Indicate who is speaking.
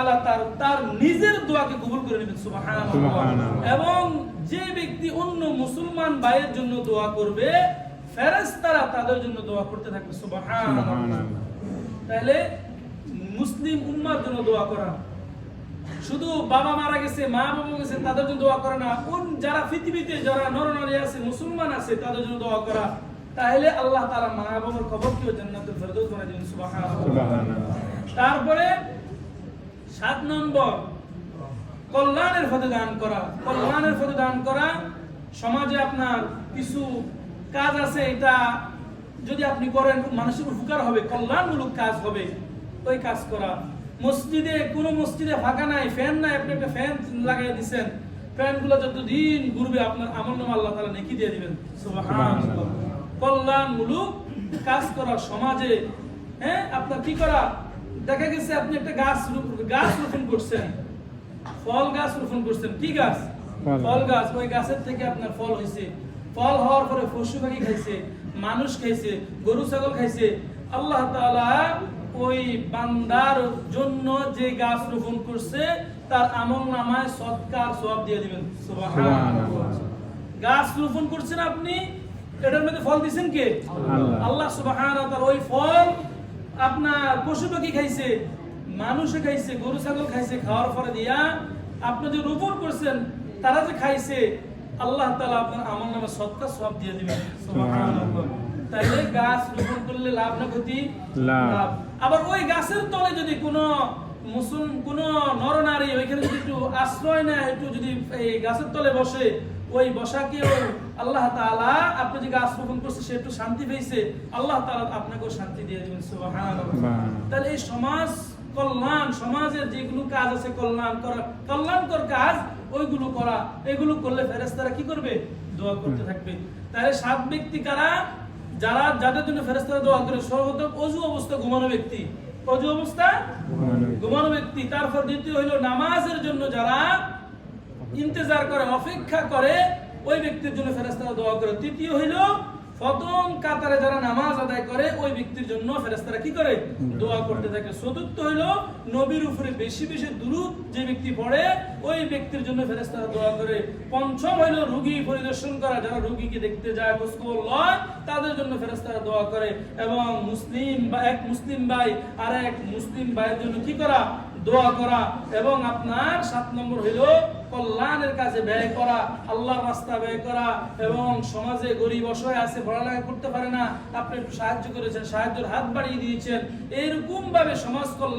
Speaker 1: তাআলা তার তার নিজের দোয়াকে কবুল করে নেবেন সুবহানাল্লাহ। এবং যে ব্যক্তি অন্য মুসলমান ভাইয়ের জন্য দোয়া করবে ফেরেশতারা তাদের জন্য দোয়া করতে থাকবে সুবহানাল্লাহ। তাহলে মুসলিম উম্মার জন্য দোয়া করা। শুধু বাবা মারা গেছে মা বাবা গেছে তাদের জন্য দোয়া করে না। কোন যারা পৃথিবীতে যারা নরনারী আছে মুসলমান আছে তাদের জন্য দোয়া করা। তাহলে আল্লাহ তাআলা মা বাবার কবর কেউ জান্নাতুল ফেরদৌস বানাই দিবেন সুবহানাল্লাহ।
Speaker 2: সুবহানাল্লাহ।
Speaker 1: তারপরে সাত নম্বর। কল্যাণের পথে দান করা। কল্যাণের পথে দান করা সমাজে আপনার কিছু কাজ আছে, এটা যদি আপনি করেন মানুষের উপকার হবে, কল্যাণমূলক কাজ হবে, ওই কাজ করা। মসজিদে, কোন মসজিদে ফাঁকা নাই, ফ্যান নাই, আপনি একটা ফ্যান লাগাই দিচ্ছেন ফ্যানগুলো যতদিন ঘুরবে, আপনার আমল নামা আল্লাহ তালা নেকি দিয়ে দিবেন। কল্যাণমূলক কাজ করা সমাজে হ্যাঁ আপনার কি করা? দেখা গেছে আপনি একটা গাছ গাছ রোপণ করছেন। ফল গাছ রোপণ করছেন। কি গাছ?
Speaker 2: ফল।
Speaker 1: গাছ। ওই গাছের থেকে আপনার ফল হয়েছে। ফল হওয়ার পরে পশু পাখি খাইছে মানুষ খাইছে গরু ছাগল খাইছে। আল্লাহ তাআলা ওই বান্দার জন্য যে গাছ রোপণ করছে তার আমল নামায় সৎকার সব দিয়ে দিবেন। গাছ রোপণ করছেন আপনি এটার মধ্যে ফল দিছেন কে?
Speaker 2: আল্লাহ।
Speaker 1: তাআলা ওই ফল আপনার পশু পাখি খাইছে মানুষে খাইছে গরু ছাগল খাইছে খাওয়ার পরে দিয়া আপনি যে রোপণ করছেন তারা যে খাইছে আল্লাহ তালা আপনার আমল নামে সৎকা সব দিয়ে দিবে তাইলে গাছ রোপণ করলে লাভ না ক্ষতি?
Speaker 2: লাভ।
Speaker 1: আবার ওই গাছের তলে যদি কোনো মুসলিম কোন ওইখানে যদি একটু আশ্রয় নেয় একটু যদি এই গাছের তলে বসে ওই বসাকেও আল্লাহ তাআলা আপনি যে গাছ রোপণ করছে সে একটু শান্তি পেয়েছে আল্লাহ তাআলা আপনাকেও শান্তি দিয়ে দিবেন। তাহলে এই সমাজ কল্যাণ সমাজের যেগুলো কাজ আছে কল্যাণ করা কল্যাণকর কাজ ওইগুলো করা এগুলো করলে ফেরেশতারা কি করবে? দোয়া করতে থাকবে। তাহলে সাত ব্যক্তি কারা? যারা যাদের জন্য ফেরেশতারা দোয়া করে সর্বপ্রথম অজু অবস্থা ঘুমানো ব্যক্তি। অজু অবস্থা? ঘুমানো ব্যক্তি। তারপর দ্বিতীয় হইল নামাজের জন্য যারা ইন্তজার করে, অপেক্ষা করে, ওই ব্যক্তির জন্য ফেরাস্তারা দোয়া করে। তৃতীয় হইল প্রথম কাতারে যারা নামাজ আদায় করে, ওই ব্যক্তির জন্য ফেরেস্তারা কি করে? দোয়া করতে থাকে। চতুর্থ হইল, নবীর উপরে বেশি বেশি দুরুদ যে ব্যক্তি পড়ে, ওই ব্যক্তির জন্য ফেরেস্তারা দোয়া করে। পঞ্চম হইল, রুগী পরিদর্শন করা। যারা রুগীকে দেখতে যায় খোঁজখবর লয় তাদের জন্য ফেরেস্তারা দোয়া করে। এবং মুসলিম বা এক মুসলিম ভাই আর এক মুসলিম ভাইয়ের জন্য কি করা? দোয়া করা এবং আপনার সাত নম্বর হইল কল্যাণের কাজে ব্যয় করা, আল্লাহর রাস্তা ব্যয় করা এবং সমাজে গরিব অসহায় আছে, পড়ালেখা করতে পারে না, আপনি একটু সাহায্য করেছেন, সাহায্যের হাত বাড়িয়ে দিয়েছেন। এরকমভাবে সমাজ কল্যাণ